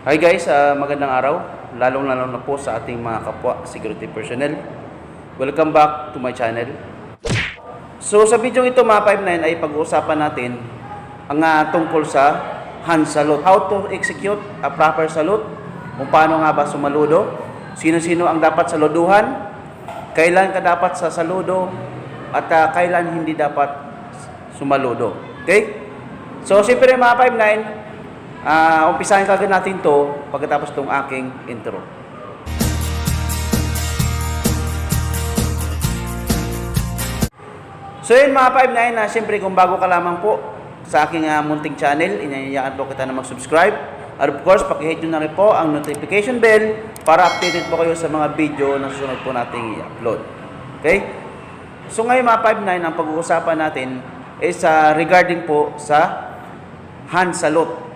Hi guys, ah, magandang araw. Lalong-lalo na po sa ating mga kapwa security personnel. Welcome back to my channel. So sa video ito mga 59 ay pag-uusapan natin ang ah, tungkol sa hand salute. How to execute a proper salute. Kung paano nga ba sumaludo. Sino-sino ang dapat saluduhan. Kailan ka dapat sa saludo. At ah, kailan hindi dapat sumaludo. Okay? So siyempre mga 59, Ah, umpisahan kagad natin to pagkatapos tong aking intro. So yun mga 59 na siyempre kung bago ka lamang po sa aking ah, munting channel, inayayaan po kita na mag-subscribe. At of course, pakihit nyo na rin po ang notification bell para updated po kayo sa mga video na susunod po nating i-upload. Okay? So ngayon mga 59, ang pag-uusapan natin is ah, regarding po sa hand salute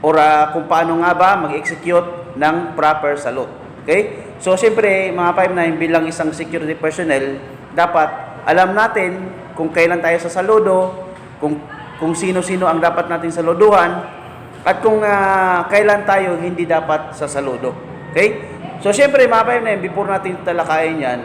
or ah, kung paano nga ba mag-execute ng proper salute. Okay? So, siyempre, mga 5'9 bilang isang security personnel, dapat alam natin kung kailan tayo sa saludo, kung, kung sino-sino ang dapat natin saluduhan, at kung ah, kailan tayo hindi dapat sa saludo. Okay? So, siyempre, mga 5'9 before natin talakayin yan,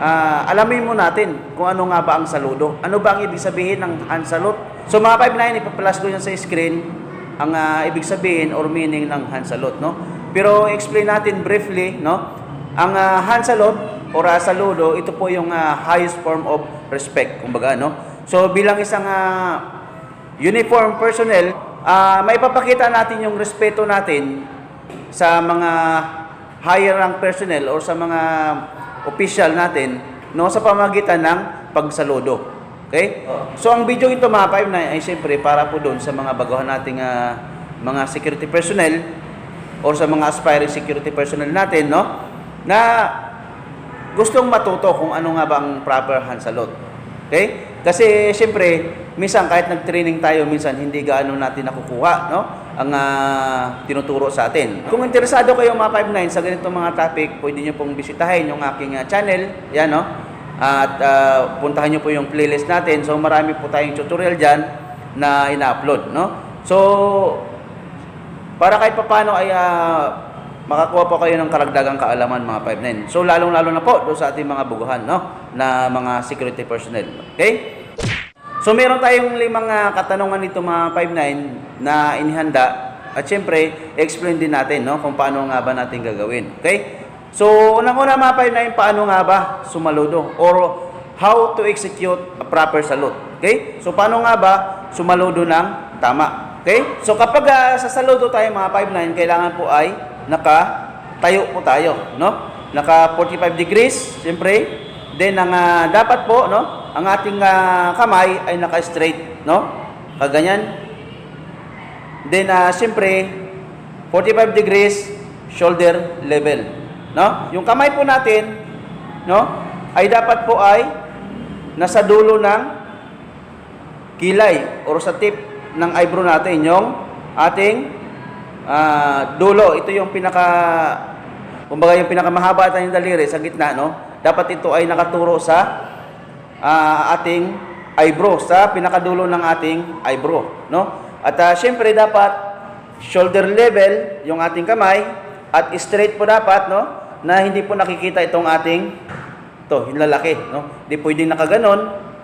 ah, alamin mo natin kung ano nga ba ang saludo. Ano ba ang ibig sabihin ng hand salute? So, mga 5'9, ipapalas ko yan sa screen ang ah, ibig sabihin or meaning ng hand salute, no? Pero explain natin briefly, no? Ang ah, hand salute or ah, saludo, ito po yung ah, highest form of respect, kumbaga, no? So bilang isang ah, uniform personnel, ah, maipapakita natin yung respeto natin sa mga higher rank personnel or sa mga official natin, no? Sa pamagitan ng pagsaludo. Okay? So ang video ito mga 5 na ay siyempre para po doon sa mga baguhan nating ah, mga security personnel or sa mga aspiring security personnel natin, no? Na gustong matuto kung ano nga ba ang proper hand salute. Okay? Kasi siyempre, minsan kahit nag-training tayo, minsan hindi gaano natin nakukuha, no? Ang ah, tinuturo sa atin. Kung interesado kayo mga 59 sa ganitong mga topic, pwede niyo pong bisitahin yung aking ah, channel, yan, no? At ah, puntahan niyo po yung playlist natin. So marami po tayong tutorial diyan na ina-upload, no? So para kahit papano ay ah, makakuha po kayo ng karagdagang kaalaman mga 59. So lalong-lalo na po doon sa ating mga buguhan, no? Na mga security personnel. Okay? So meron tayong limang ah, katanungan nito mga 59 na inihanda at syempre explain din natin no kung paano nga ba natin gagawin. Okay? So unang-una mga 59 paano nga ba sumaludo or how to execute a proper salute. Okay? So paano nga ba sumaludo ng tama? Okay? So kapag ah, sa saludo tayo mga 59 kailangan po ay naka-tayo po tayo, no? Naka 45 degrees, siyempre. Then ang ah, dapat po, no, ang ating ah, kamay ay naka-straight, no? Kaganyan. Then ah, siyempre 45 degrees shoulder level, no? Yung kamay po natin, no, ay dapat po ay nasa dulo ng kilay or sa tip ng eyebrow natin yung ating ah, dulo. Ito yung pinaka kumbaga yung pinakamahaba tayong daliri sa gitna, no? Dapat ito ay nakaturo sa ah, ating eyebrow, sa pinakadulo ng ating eyebrow, no? At ah, syempre dapat shoulder level yung ating kamay at straight po dapat, no? Na hindi po nakikita itong ating to, yung lalaki, no? Hindi pwedeng nakaganon,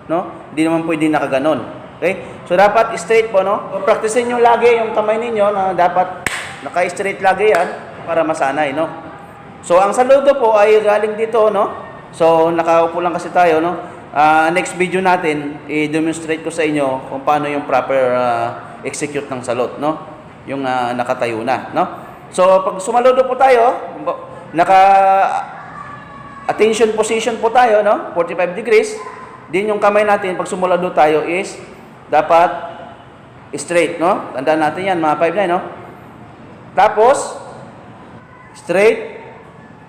no? Hindi naman pwedeng nakaganon. Okay? So dapat straight po, no? Practicein niyo lagi yung kamay ninyo na dapat naka-straight lagi yan para masanay, no? So ang saludo po ay galing dito, no? So nakaupo lang kasi tayo, no? Ah, next video natin, i-demonstrate ko sa inyo kung paano yung proper ah, execute ng salute, no? Yung ah, nakatayo na, no? So pag sumaludo po tayo, naka attention position po tayo, no? 45 degrees. Din yung kamay natin pag sumulado tayo is dapat straight, no? Tandaan natin yan, mga 5 na, no? Tapos, straight,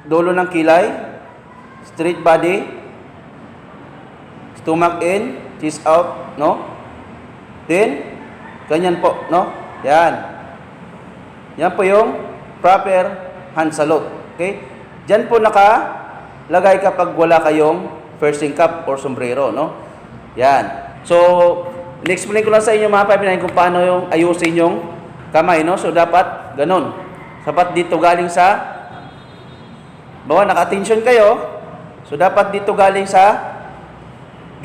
dulo ng kilay, straight body, stomach in, chest out, no? Then, ganyan po, no? Yan. Yan po yung proper hand salute. Okay? Diyan po nakalagay kapag wala kayong first cap or sombrero, no? Yan. So, in-explain ko lang sa inyo mga 59 kung paano yung ayusin yung kamay, no? So, dapat ganun. Dapat dito galing sa, bawa naka-attention kayo, so dapat dito galing sa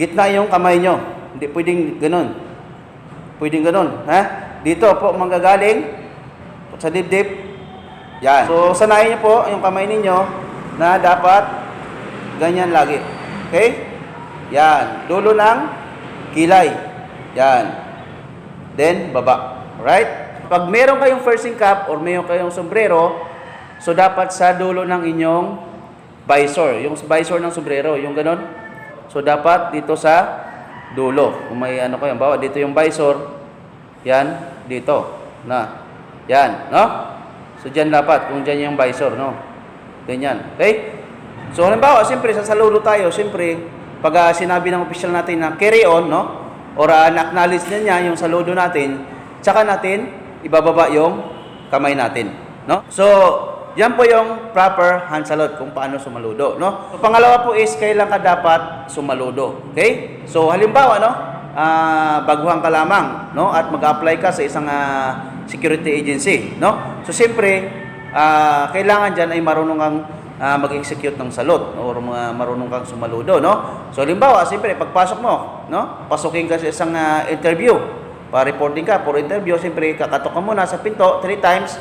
gitna yung kamay nyo. Hindi pwedeng ganun. Pwedeng ganun. Ha? Dito po manggagaling sa dibdib. Yan. So, sanayin nyo po yung kamay ninyo na dapat ganyan lagi. Okay? Yan. Dulo ng kilay. Yan. Then, baba. Alright? Pag meron kayong first cap or meron kayong sombrero, so dapat sa dulo ng inyong visor. Yung visor ng sombrero, yung ganon. So, dapat dito sa dulo. Kung may ano kayo, bawa dito yung visor, yan, dito. Na. Yan, no? So, dyan dapat, kung dyan yung visor, no? Ganyan. Okay? So, halimbawa, siyempre, sa saludo tayo, siyempre, pag ah, sinabi ng official natin na carry on, no? Or uh, na-acknowledge na niya yung saludo natin, tsaka natin, ibababa yung kamay natin, no? So, yan po yung proper hand salute kung paano sumaludo, no? So, pangalawa po is, kailan ka dapat sumaludo, okay? So, halimbawa, no? ah baguhan ka lamang, no? At mag-apply ka sa isang ah, security agency, no? So, siyempre, ah, kailangan dyan ay marunong kang ah, mag-execute ng salot or mga marunong kang sumaludo, no? So, halimbawa, siyempre, pagpasok mo, no? Pasukin ka sa isang ah, interview, pa-reporting ka for interview, siyempre, kakatok ka muna sa pinto three times,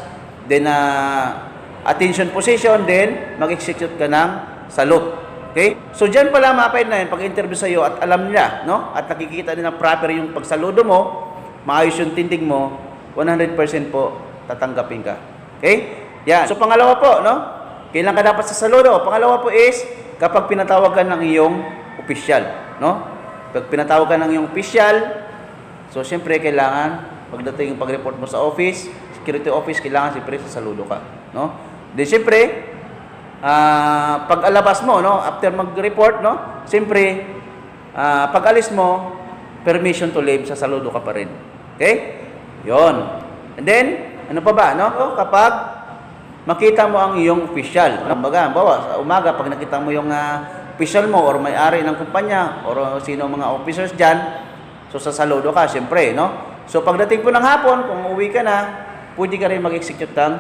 then, ah, attention position, then, mag-execute ka ng salute. Okay? So, dyan pala mapay na yun, pag-interview sa iyo at alam nila, no? At nakikita nila proper yung pagsaludo mo, maayos yung tindig mo, 100% po tatanggapin ka. Okay? Yan. So, pangalawa po, no? Kailan ka dapat sa saludo? Pangalawa po is, kapag pinatawag ka ng iyong opisyal, no? Pag pinatawag ka ng iyong opisyal, so, siyempre, kailangan, pagdating yung pag-report mo sa office, security office, kailangan siyempre sa saludo ka, no? Then, siyempre, ah pag alabas mo, no, after mag-report, no, siyempre, ah pag alis mo, permission to leave, sa saludo ka pa rin. Okay? Yon. And then, ano pa ba, no? Kapag makita mo ang iyong official, no? Baga, bawa, sa umaga, pag nakita mo yung ah, official mo or may-ari ng kumpanya or sino mga officers dyan, so sa saludo ka, siyempre, no? So pagdating po ng hapon, kung uwi ka na, pwede ka rin mag-execute ng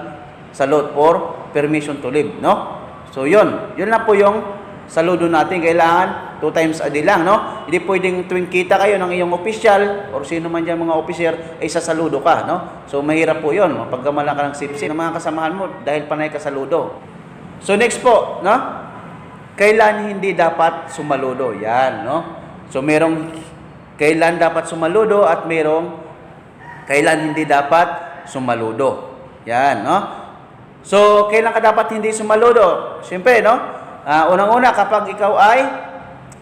salute for permission to leave, no? So, yun. Yun lang po yung saludo natin. Kailangan two times a day lang, no? Hindi pwedeng tuwing kita kayo ng iyong official or sino man dyan mga officer, ay sasaludo ka, no? So, mahirap po yun. Pagkamalan ka ng sipsip ng mga kasamahan mo dahil panay ka saludo. So, next po, no? Kailan hindi dapat sumaludo? Yan, no? So, merong kailan dapat sumaludo at merong kailan hindi dapat sumaludo. Yan, no? So, kailan ka dapat hindi sumaludo? Siyempre, no? Ah, unang-una, kapag ikaw ay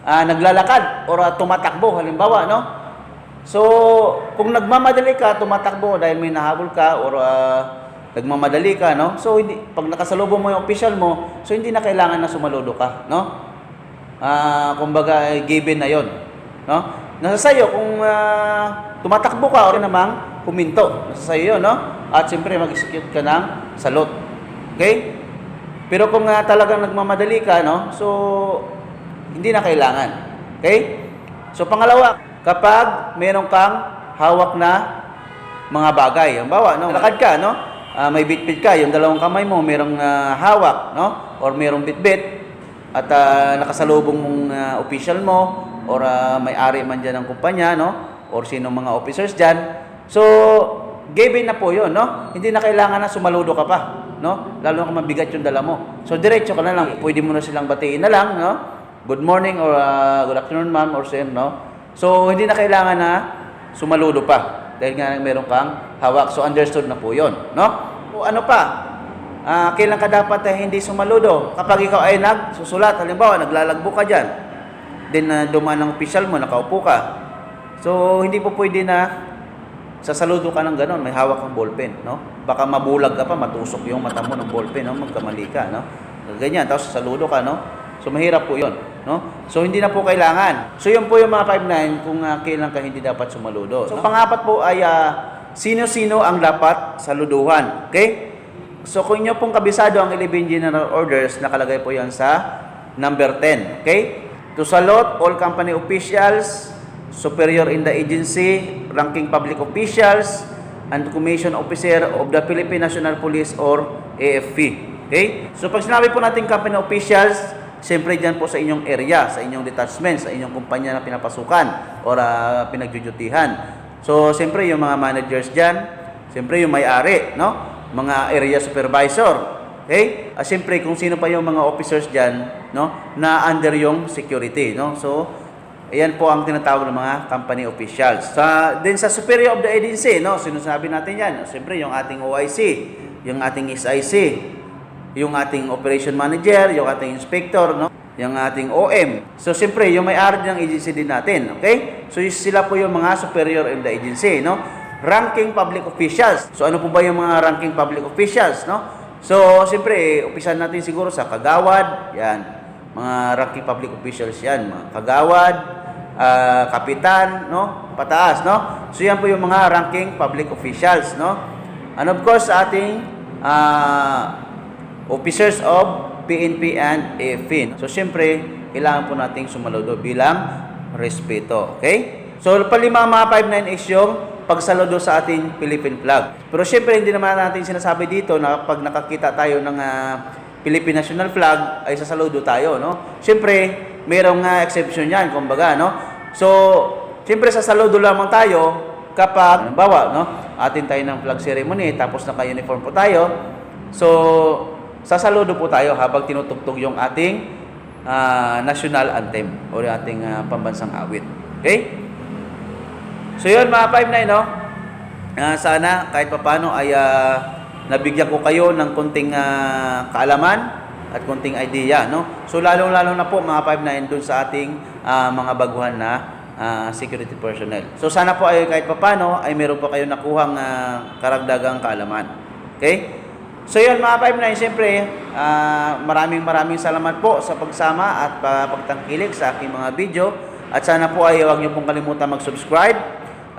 ah, naglalakad or ah, tumatakbo, halimbawa, no? So, kung nagmamadali ka, tumatakbo dahil may nahabol ka or ah, nagmamadali ka, no? So, hindi, pag nakasalubong mo yung official mo, so hindi na kailangan na sumaludo ka, no? Ah, kumbaga, eh, given na yon, no? Nasa sayo kung ah, tumatakbo ka or namang huminto. Nasa sayo yun, no? At siyempre, mag-execute ka ng salot. Okay? Pero kung uh, talagang nagmamadali ka, no? So, hindi na kailangan. Okay? So, pangalawa, kapag meron kang hawak na mga bagay. Ang bawa, no? Lakad ka, no? Ah, may bitbit ka, yung dalawang kamay mo merong ah, hawak, no? Or merong bitbit at ah, nakasalubong mong ah, official mo or ah, may-ari man dyan ng kumpanya, no? Or sino mga officers dyan. So, given na po yun, no? Hindi na kailangan na sumaludo ka pa, no? Lalo kung mabigat yung dala mo. So, diretso ka na lang. Pwede mo na silang batiin na lang, no? Good morning or ah, good afternoon, ma'am, or sir, no? So, hindi na kailangan na sumaludo pa. Dahil nga meron kang hawak. So, understood na po yun, no? O ano pa? Ah, kailan ka dapat eh, hindi sumaludo? Kapag ikaw ay nagsusulat, halimbawa, naglalagbo ka dyan, then uh, dumaan ng official mo, nakaupo ka. So, hindi po pwede na sasaludo ka ng ganon, may hawak kang ballpen, no? Baka mabulag ka pa, matusok yung mata mo ng ballpen, no? Magkamali ka, no? Ganyan, tapos saludo ka, no? So, mahirap po yon no? So, hindi na po kailangan. So, yun po yung mga 5-9 kung uh, kailan ka hindi dapat sumaludo. So, pangapat po ay uh, sino-sino ang dapat saluduhan, okay? So, kung inyo pong kabisado ang 11 General Orders, nakalagay po yan sa number 10, okay? To salute all company officials, superior in the agency, ranking public officials, and Commission Officer of the Philippine National Police or AFP. Okay? So pag sinabi po natin company officials, siyempre dyan po sa inyong area, sa inyong detachment, sa inyong kumpanya na pinapasukan or uh, pinagdudutihan. So siyempre yung mga managers dyan, siyempre yung may-ari, no? Mga area supervisor, Okay? At siyempre kung sino pa yung mga officers diyan, no, na under yung security, no? So, ayan po ang tinatawag ng mga company officials. Sa din sa superior of the agency, no, sinasabi natin 'yan. Siyempre yung ating OIC, yung ating SIC, yung ating operation manager, yung ating inspector, no? Yung ating OM. So, siyempre, yung may-ari ng agency din natin, okay? So, sila po yung mga superior in the agency, no? Ranking public officials. So, ano po ba yung mga ranking public officials, no? So, siyempre, umpisan natin siguro sa kagawad, yan. Mga ranking public officials yan, mga kagawad, ah, kapitan, no? Pataas, no? So, yan po yung mga ranking public officials, no? And of course, ating ah, officers of PNP and AFP. no? So, siyempre, kailangan po nating sumaludo bilang respeto, okay? So, palima mga 59 is yung pagsaludo sa ating Philippine flag. Pero syempre, hindi naman natin sinasabi dito na pag nakakita tayo ng ah, Philippine National Flag, ay sasaludo tayo, no? Syempre, mayroong nga exception yan, kumbaga, no? So, syempre, sasaludo lamang tayo kapag, halimbawa, no? Atin tayo ng flag ceremony, tapos naka-uniform po tayo. So, sasaludo po tayo habang tinutugtog yung ating ah, national anthem o yung ating ah, pambansang awit. Okay? So yun mga 5-9 no? Ah, sana kahit papano ay ah, nabigyan ko kayo ng konting ah, kaalaman at konting idea no. So lalong-lalo na po mga 5-9 dun sa ating ah, mga baguhan na ah, security personnel. So sana po ay kahit papano ay meron po kayo nakuhang ah, karagdagang kaalaman. Okay? So yun mga 5-9, siyempre ah, maraming maraming salamat po sa pagsama at ah, pagtangkilik sa aking mga video. At sana po ay huwag niyo pong kalimutan mag-subscribe.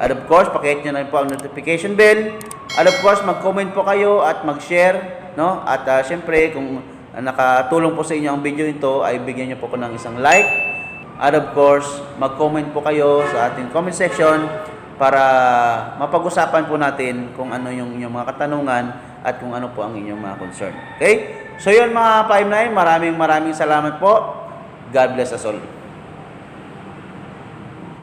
At of course, pakihit nyo na po ang notification bell. At of course, mag-comment po kayo at mag-share. No? At ah, syempre, kung nakatulong po sa inyo ang video ito, ay bigyan nyo po ko ng isang like. At of course, mag-comment po kayo sa ating comment section para mapag-usapan po natin kung ano yung inyong mga katanungan at kung ano po ang inyong mga concern. Okay? So yun mga 5-9, maraming maraming salamat po. God bless us all.